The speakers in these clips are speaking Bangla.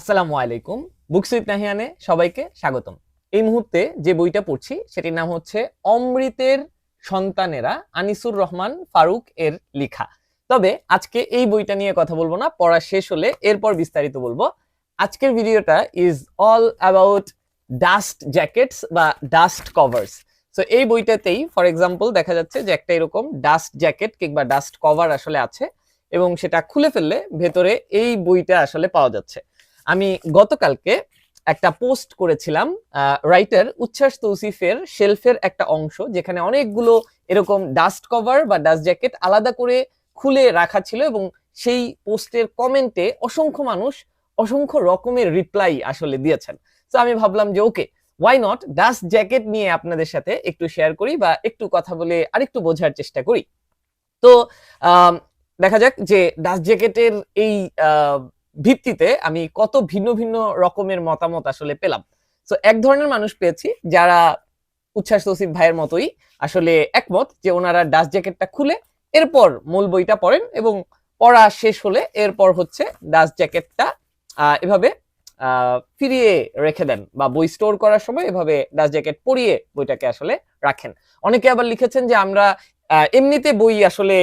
আসসালামু আলাইকুম। বুকস উইথ নাহিয়ানে সবাইকে স্বাগতম। এই মুহূর্তে যে বইটা পড়ছি, সেটির নাম হচ্ছে অমৃতের সন্তানেরা, আনিসুর রহমান ফারুক এর লেখা। তবে আজকে এই বইটা নিয়ে কথা বলব না, পড়া শেষ হলে এরপর বিস্তারিত বলব। আজকের ভিডিওটা is all about dust jackets বা ডাস্ট কভার্স সো এই বইটাতেই ফর এক্সাম্পল দেখা যাচ্ছে যে একটা এরকম ডাস্ট জ্যাকেট কিংবা ডাস্ট কভার আসলে আছে এবং সেটা খুলে ফেললে ভেতরে এই বইটা আসলে পাওয়া যাচ্ছে। আমি গতকালকে একটা পোস্ট করেছিলাম রাইটার উচ্ছ্বাস তৌসিফের শেলফের একটা অংশ, যেখানে অনেকগুলো এরকম ডাস্ট কভার বা ডাস্ট জ্যাকেট আলাদা করে খুলে রাখা ছিল এবং সেই পোস্টের কমেন্টে অসংখ্য মানুষ অসংখ্য রকমের রিপ্লাই আসলে দিয়েছেন। তো আমি ভাবলাম যে okay why not dust jacket নিয়ে আপনাদের সাথে একটু শেয়ার করি বা একটু কথা বলে আরেকটু বোঝার চেষ্টা করি। তো দেখা যাক যে ডাস্ট জ্যাকেটের এই ভিত্তিতে আমি কত ভিন্ন ভিন্ন রকমের মতামত আসলে পেলাম। তো এক ধরনের মানুষ পেয়েছি যারা উচ্ছ্বাস তৌসিফ ভাইয়ের মতোই আসলে একমত যে ওনারা ডাস্ট জ্যাকেটটা খুলে এরপর মূল বইটা পড়েন এবং পড়া শেষ হলে এরপর হচ্ছে ডাস্ট জ্যাকেটটা এভাবে ফিরিয়ে রেখে দেন বা বই স্টোর করার সময় এভাবে ডাস্ট জ্যাকেট পরিয়ে বইটাকে আসলে রাখেন। অনেকে আবার লিখেছেন যে আমরা এমনিতে বই আসলে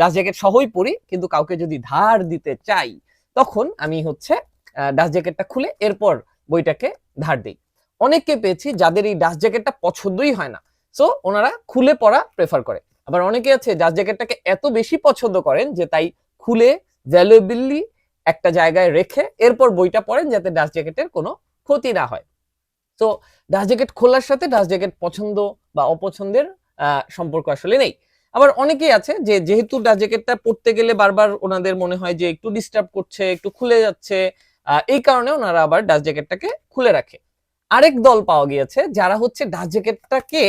ডাস্ট জ্যাকেট সহই পড়ি, কিন্তু কাউকে যদি ধার দিতে চাই তখন আমি হচ্ছে ডাস্ট জ্যাকেটটা খুলে এরপর বইটাকে ধার দিই। অনেককে পেয়েছি যাদের এই ডাস্ট জ্যাকেটটা পছন্দই হয় না। সো ওনারা খুলে পড়া প্রেফার করে। আবার অনেকে আছে ডাস্ট জ্যাকেটটাকে এত বেশি পছন্দ করেন যে তাই খুলে ভ্যালুয়েবলি একটা জায়গায় রেখে এরপর বইটা পড়েন যাতে ডাস্ট জ্যাকেটের কোনো ক্ষতি না হয়। তো ডাস্ট জ্যাকেট খোলার সাথে ডাস্ট জ্যাকেট পছন্দ বা অপছন্দের সম্পর্ক আসলে নেই। আবার অনেকেই আছে যে যেহেতু জ্যাকেটটা পড়তে গেলে বারবার ওনাদের মনে হয় যে একটু ডিস্টার্ব করছে, একটু খুলে যাচ্ছে এই কারণে ওনারা আবার ডাস্ট জ্যাকেটটাকে খুলে রাখে। আরেক দল পাওয়া গিয়েছে যারা হচ্ছে ডাস্ট জ্যাকেটটাকে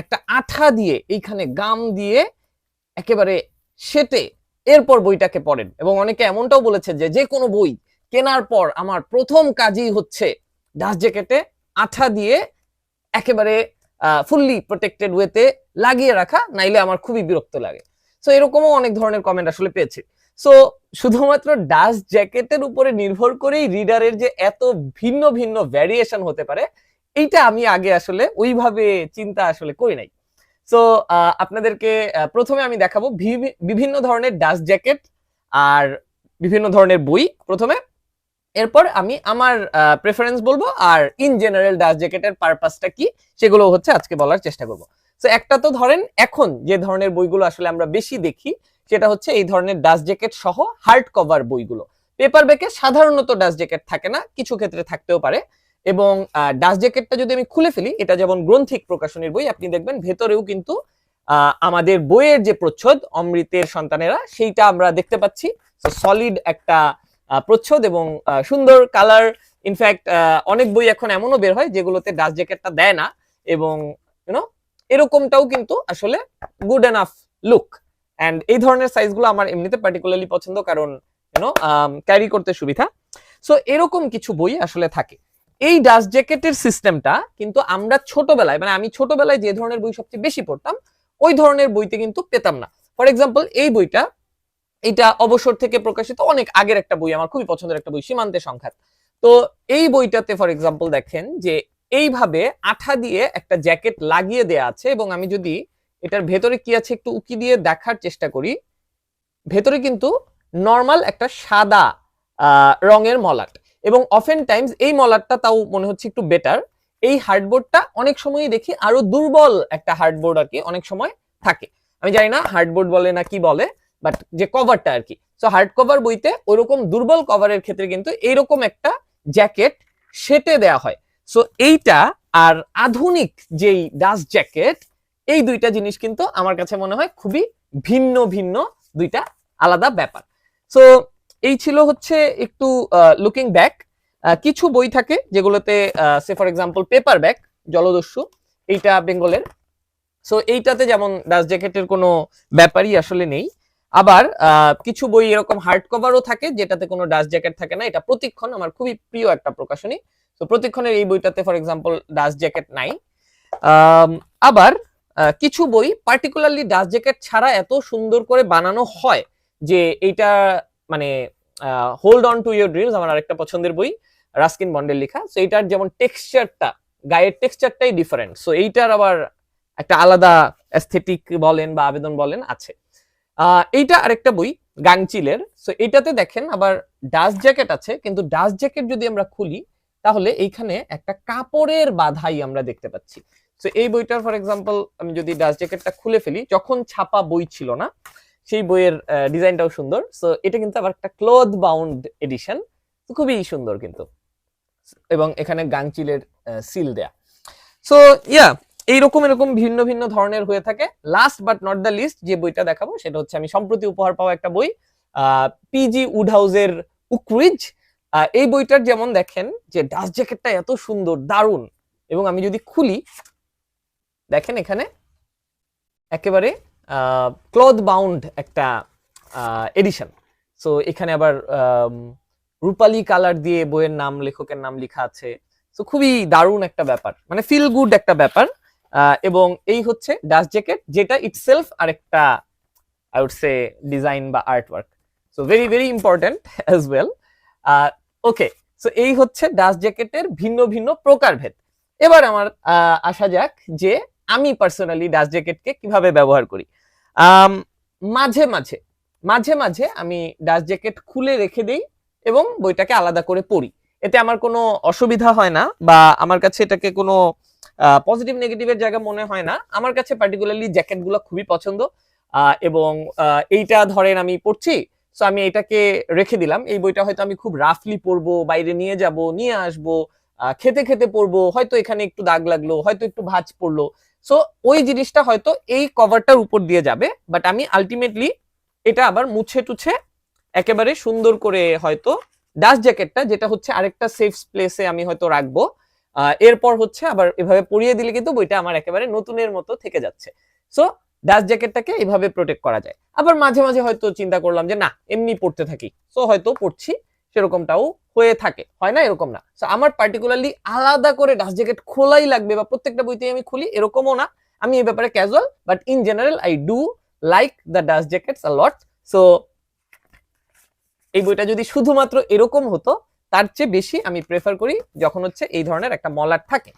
একটা আঠা দিয়ে, এইখানে গাম দিয়ে একেবারে সেটে এরপর বইটাকে পড়েন এবং অনেকে এমনটাও বলেছে যে যে কোনো বই কেনার পর আমার প্রথম কাজই হচ্ছে ডাস্ট জ্যাকেটে আঠা দিয়ে একেবারে ফুললি প্রোটেক্টেড ওয়েতে লাগিয়ে রাখা, নাইলে আমার খুবই বিরক্ত লাগে। সো এরকমও অনেক ধরনের কমেন্ট আসলে পেয়েছি। সো শুধুমাত্র ডাস্ট জ্যাকেটের উপরে নির্ভর করেই রিডারের যে এত ভিন্ন ভিন্ন ভ্যারিয়েশন হতে পারে, এইটা আমি আগে আসলে ওইভাবে চিন্তা আসলে করি নাই। সো আপনাদেরকে প্রথমে আমি দেখাবো বিভি- বিভিন্ন ধরনের ডাস্ট জ্যাকেট আর বিভিন্ন ধরনের বই। প্রথমে এরপর আমি আমার প্রেফারেন্স বলব আর ইন জেনারেল ডাস্ট জ্যাকেটের পারপাসটা কি সেগুলো হচ্ছে আজকে বলার চেষ্টা করব। তো একটা তো ধরেন এখন যে ধরনের বইগুলো আসলে আমরা বেশি দেখি সেটা হচ্ছে এই ধরনের ডাস্ট জ্যাকেট সহ হার্ড কভার বইগুলো। পেপার ব্যাকে সাধারণত ডাস্ট জ্যাকেট থাকে না, কিছু ক্ষেত্রে থাকতেও পারে এবং ডাস্ট জ্যাকেটটা যদি আমি খুলে ফেলি, এটা যেমন গ্রন্থিক প্রকাশনীর বই, আপনি দেখবেন ভেতরেও কিন্তু আমাদের বইয়ের যে প্রচ্ছদ অমৃতের সন্তানেরা, সেইটা আমরা দেখতে পাচ্ছি। সলিড একটা প্রচ্ছদ এবং সুন্দর কালার ইনফ্যাক্ট অনেক বই এখন এমনও বের হয় যেগুলোতে ডাস্ট জ্যাকেটটা দেয় না এবং ইউনো এরকমটাও কিন্তু আসলে গুড এনাফ লুক অ্যান্ড এই ধরনের সাইজগুলো আমার এমনিতে পার্টিকুলারলি পছন্দ কারণ ইউনো ক্যারি করতে সুবিধা। সো এরকম কিছু বই আসলে থাকে। এই ডাস্ট জ্যাকেটের সিস্টেমটা কিন্তু আমরা ছোটবেলায় মানে আমি ছোটবেলায় যে ধরনের বই সবচেয়ে বেশি পড়তাম, ওই ধরনের বইতে কিন্তু পেতাম না। ফর এক্সাম্পল এই বইটা এটা অবসর থেকে প্রকাশিত অনেক আগের একটা বই, আমার খুবই পছন্দের একটা বই সীমান্তের সংখ্যাত তো এই বইটাতে ফর এক্সাম্পল দেখেন যে এইভাবে আঠা দিয়ে একটা জ্যাকেট লাগিয়ে দেয়া আছে এবং আমি যদি এটার ভেতরে কি আছে একটু উকি দিয়ে দেখার চেষ্টা করি, ভেতরে কিন্তু নর্মাল একটা সাদা রঙের মলাট এবং অফেন টাইমস এই মলাটটা তাও মনে হচ্ছে একটু বেটার এই হার্ডবোর্ডটা অনেক সময়ই দেখি আরও দুর্বল একটা হার্ডবোর্ড আর কি অনেক সময় থাকে। আমি জানি না হার্ডবোর্ড বলে না কি বলে বাট যে কভারটা আর কি। সো হার্ড কভার বইতে ওরকম দুর্বল কভারের ক্ষেত্রে কিন্তু এইরকম একটা জ্যাকেট সেটে দেয়া হয়। সো এইটা আর আধুনিক যেই ডাস্ট জ্যাকেট এই দুইটা জিনিস কিন্তু আমার কাছে মনে হয় খুবই ভিন্ন ভিন্ন দুইটা আলাদা ব্যাপার। সো এই ছিল হচ্ছে একটু লুকিং ব্যাক কিছু বই থাকে যেগুলোতে say for example paper back জলদস্যু, এইটা বেঙ্গলের। সো এইটাতে যেমন ডাস্ট জ্যাকেটের কোনো ব্যাপারই আসলে নেই। আবার কিছু বই এরকম হার্ড কভারও থাকে, যেটাতে কোনো ডাস্ট জ্যাকেট থাকে না। এটা প্রতিক্ষণ আমার খুবই প্রিয় একটা প্রকাশনী। তো প্রতিক্ষণের এই বইটাতে ফর এক্সাম্পল ডাস্ট জ্যাকেট নাই। আবার কিছু বই পার্টিকুলারলি ডাস্ট জ্যাকেট ছাড়া এত সুন্দর করে বানানো হয় যে এইটা মানে hold on to your dreams আমার আরেকটা পছন্দের বই রাস্কিন বন্ডের লেখা। সো এইটার যেমন টেক্সচারটা গায়ের টেক্সচারটাই ডিফারেন্ট সো এইটার আবার একটা আলাদা অ্যাস্থেটিক বলেন বা আবেদন বলেন আছে। এইটা আরেকটা বই, গাংচিলের। সো এটাতে দেখেন আবার ডাস্ট জ্যাকেট আছে, কিন্তু ডাস্ট জ্যাকেট যদি আমরা খুলি, তাহলে এইখানে একটা কাপড়ের বাধাই আমরা দেখতে পাচ্ছি। সো এই বইটার ফর এক্সাম্পল আমি যদি ডাস্ট জ্যাকেটটা খুলে ফেলি, যখন ছাপা বই ছিল না, সেই বইয়ের ডিজাইনটাও সুন্দর। সো এটা কিন্তু আবার একটা ক্লোথ বাউন্ড এডিশন খুবই সুন্দর কিন্তু। এবং এখানে গাংচিলের সিল দেয়া। সো ইয়া এইরকম, এরকম ভিন্ন ভিন্ন ধরনের হয়ে থাকে। Last but not the least যে বইটা দেখাবো, সেটা হচ্ছে আমি সম্প্রতি উপহার পাওয়া একটা বই পিজি উড উডহাউসের উক্রিজ এই বইটার যেমন দেখেন যে ডাস্ট জ্যাকেটটা এত সুন্দর, দারুণ। এবং আমি যদি খুলি, দেখেন এখানে একেবারে ক্লথ বাউন্ড একটা এডিশন সো এখানে আবার রূপালি কালার দিয়ে বইয়ের নাম, লেখকের নাম লেখা আছে। তো খুবই দারুণ একটা ব্যাপার। মানে ফিল গুড একটা ব্যাপার। এবং এই হচ্ছে ডাস্ট জ্যাকেট যেটা ইটসেলফ আরেকটা আই উড সে ডিজাইন বা art work so very very important as well okay so এই হচ্ছে ডাস্ট জ্যাকেটের ভিন্ন ভিন্ন প্রকারভেদ। এবার আমার আসা যাক যে আমি পার্সোনালি ডাস্ট জ্যাকেটকে কীভাবে ব্যবহার করি। মাঝে মাঝে মাঝে মাঝে আমি ডাস্ট জ্যাকেট খুলে রেখে দিই এবং বইটাকে আলাদা করে পড়ি। এতে আমার কোনো অসুবিধা হয় না বা আমার কাছে এটাকে কোনো পজিটিভ নেগেটিভের জায়গা মনে হয় না। আমার কাছে পার্টিকুলারলি জ্যাকেটগুলো খুবই পছন্দ। এবং এইটা ধরেন আমি পড়ছি সো আমি এটাকে রেখে দিলাম। এই বইটা হয়তো আমি খুব রাফলি পড়ব বাইরে নিয়ে যাব, নিয়ে আসব খেতে খেতে পড়ব হয়তো এখানে একটু দাগ লাগল, হয়তো একটু ভাঁজ পড়ল। সো ওই জিনিসটা হয়তো এই কভারটার উপর দিয়ে যাবে বাট আমি আলটিমেটলি এটা আবার মুছে টুছে একেবারে সুন্দর করে হয়তো ডাস্ট জ্যাকেটটা যেটা হচ্ছে আরেকটা সেফ প্লেসে আমি হয়তো রাখব। এরপর হচ্ছে আবার এভাবে পরিয়ে দিলে কিন্তু বইটা আমার একেবারে নতুনের মতো থেকে যাচ্ছে। সো ডাস্ট জ্যাকেটটাকে এইভাবে প্রোটেক্ট করা যায়। আবার মাঝে মাঝে হয়তো চিন্তা করলাম যে, না, এমনি পড়তে থাকি। সো হয়তো পড়ছি, সেরকমটাও হয়ে থাকে। হয় না এরকম না। সো আমার পার্টিকুলারলি আলাদা করে ডাস্ট জ্যাকেট খোলাই লাগবে বা প্রত্যেকটা বইতে আমি খুলি, এরকমও না। আমি এই ব্যাপারে casual but in general I do like the dust jackets a lot so এই বইটা যদি শুধুমাত্র এরকম হতো তার চেয়ে বেশি আমি প্রেফার করি যখন হচ্ছে এই ধরনের একটা মলাট থাকে।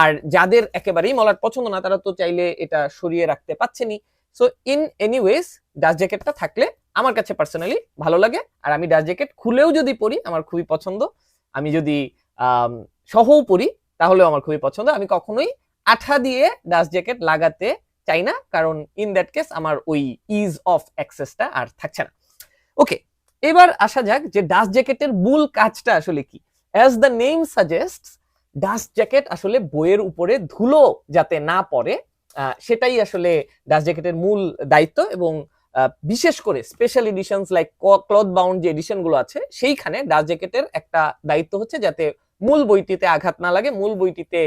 আর যাদের একেবারেই মলাট পছন্দ না, তারা তো চাইলে এটা সরিয়ে রাখতে পাচ্ছেনি সো ইন এনিওয়েজ ডাস্ট জ্যাকেটটা থাকলে আমার কাছে পার্সোনালি ভালো লাগে। আর আমি ডাস্ট জ্যাকেট খুলেও যদি পরি, আমার খুবই পছন্দ। আমি যদি সহও পরি, তাহলেও আমার খুবই পছন্দ। আমি কখনোই আঠা দিয়ে ডাস্ট জ্যাকেট লাগাতে চাই না। কারণ ইন দ্যাট কেস আমার ওই ইজ অফ অ্যাক্সেসটা আর থাকছে না। ওকে এবার আসা যাক যে ডাস্ট জ্যাকেটের মূল কাজটা আসলে কি। As the name suggest dust jacket আসলে বইয়ের উপরে ধুলো যাতে না পড়ে সেটাই আসলে ডাস্ট জ্যাকেটের মূল দায়িত্ব এবং বিশেষ করে special editions like cloth bound যে এডিশনগুলো আছে, সেইখানে ডাস্ট জ্যাকেটের একটা দায়িত্ব হচ্ছে যাতে মূল বইটিতে আঘাত না লাগে, মূল বইটিতে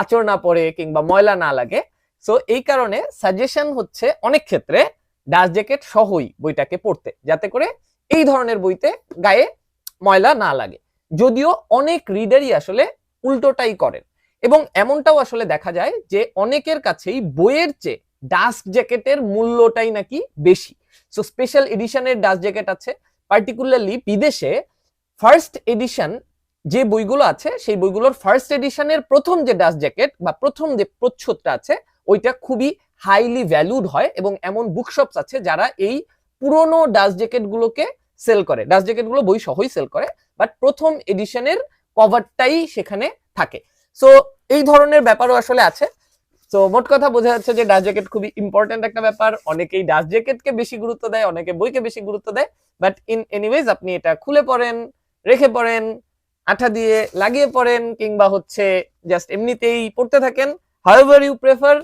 আঁচড় না পড়ে কিংবা ময়লা না লাগে। সো এই কারণে সাজেশন হচ্ছে অনেক ক্ষেত্রে ডাস্ট জ্যাকেট সহই বইটাকে পড়তে, যাতে করে এই ধরনের বইতে গায়ে ময়লা না লাগে। যদিও অনেক রিডারই আসলে উল্টোটাই করেন। এবং এমনটাও আসলে দেখা যায় যে অনেকের কাছেই বইয়ের চেয়ে ডাস্ট জ্যাকেটের মূল্যটাই নাকি বেশি। সো স্পেশাল এডিশনের ডাস্ট জ্যাকেট আছে। পার্টিকুলারলি বিদেশে ফার্স্ট এডিশন যে বইগুলো আছে, সেই বইগুলোর ফার্স্ট এডিশনের প্রথম যে ডাস্ট জ্যাকেট বা প্রথম যে প্রচ্ছদটা আছে, ওইটা খুবই হাইলি ভ্যালুড হয় এবং এমন বুকশপস আছে যারা এই পুরনো ডাস্ট জ্যাকেট গুলোকে সেল করে। ডাস্ট জ্যাকেটগুলো বই সহই সেল করে বাট প্রথম এডিশনের কভারটাই সেখানে থাকে। সো এই ধরনের ব্যাপারও আসলে আছে। তো মোট কথা বোঝা যাচ্ছে যে ডাস্ট জ্যাকেট খুবই ইম্পর্টেন্ট একটা ব্যাপার। অনেকেই ডাস্ট জ্যাকেটকে বেশি গুরুত্ব দেয়, অনেকে বইকে বেশি গুরুত্ব দেয়। বাট ইন এনিওয়েজ আপনি এটা খুলে পড়েন, রেখে পড়েন, আঠা দিয়ে লাগিয়ে পড়েন, কিংবা হচ্ছে জাস্ট এমনিতেই পড়তে থাকেন। However you prefer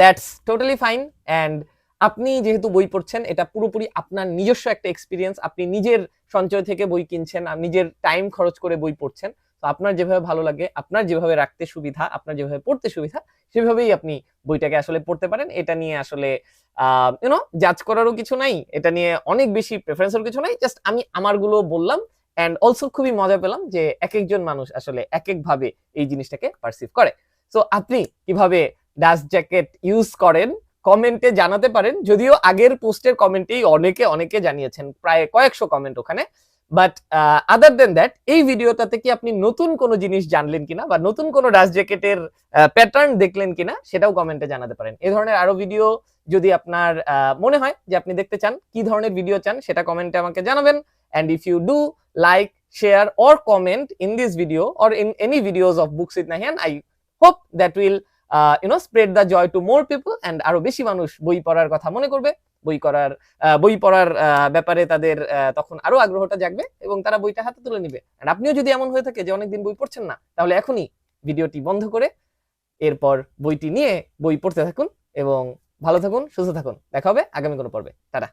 that's totally fine and আপনি যেহেতু বই পড়ছেন, এটা পুরোপুরি আপনার নিজস্ব একটা এক্সপিরিয়েন্স আপনি নিজের সঞ্চয় থেকে বই কিনছেন আর নিজের টাইম খরচ করে বই পড়ছেন। তো আপনার যেভাবে ভালো লাগে, আপনার যেভাবে রাখতে সুবিধা, আপনার যেভাবে পড়তে সুবিধা, সেভাবেই আপনি বইটাকে আসলে পড়তে পারেন। এটা নিয়ে আসলে, আহ ইউনো জাজ করারও কিছু নাই। এটা নিয়ে অনেক বেশি প্রেফারেন্সের কিছু নাই। জাস্ট আমি আমারগুলো বললাম অ্যান্ড অলসো খুবই মজা পেলাম যে এক একজন মানুষ আসলে এক এক ভাবে এই জিনিসটাকে পারসিভ করে। সো আপনি কীভাবে ডাস্ট জ্যাকেট ইউজ করেন কমেন্টে জানাতে পারেন। যদিও আগের পোস্টের কমেন্টেই অনেকে অনেকে জানিয়েছেন, প্রায় কয়েকশো কমেন্ট ওখানে। বাট আদার দেন দ্যাট এই ভিডিওটাতে কি আপনি নতুন কোনো জিনিস জানলেন কিনা বা নতুন কোনো ডাস জ্যাকেটের প্যাটার্ন দেখলেন কিনা, সেটাও কমেন্টে জানাতে পারেন। এই ধরনের আরও ভিডিও যদি আপনার মনে হয় যে আপনি দেখতে চান, কি ধরনের ভিডিও চান, সেটা কমেন্টে আমাকে জানাবেন। And if you do like share or comment in this video or in any videos of books with Nahiyan I hope that will you know spread the joy to more people and আরও বেশি মানুষ বই পড়ার কথা মনে করবে। বই করার বই পড়ার ব্যাপারে তাদের তখন আরও আগ্রহটা জাগবে এবং তারা বইটা হাতে তুলে নিবে। আর আপনিও যদি এমন হয়ে থাকে যে অনেকদিন বই পড়ছেন না, তাহলে এখনই ভিডিওটি বন্ধ করে এরপর বইটি নিয়ে বই পড়তে থাকুন এবং ভালো থাকুন, সুস্থ থাকুন। দেখা হবে আগামী কোনো পর্বে। টাটা।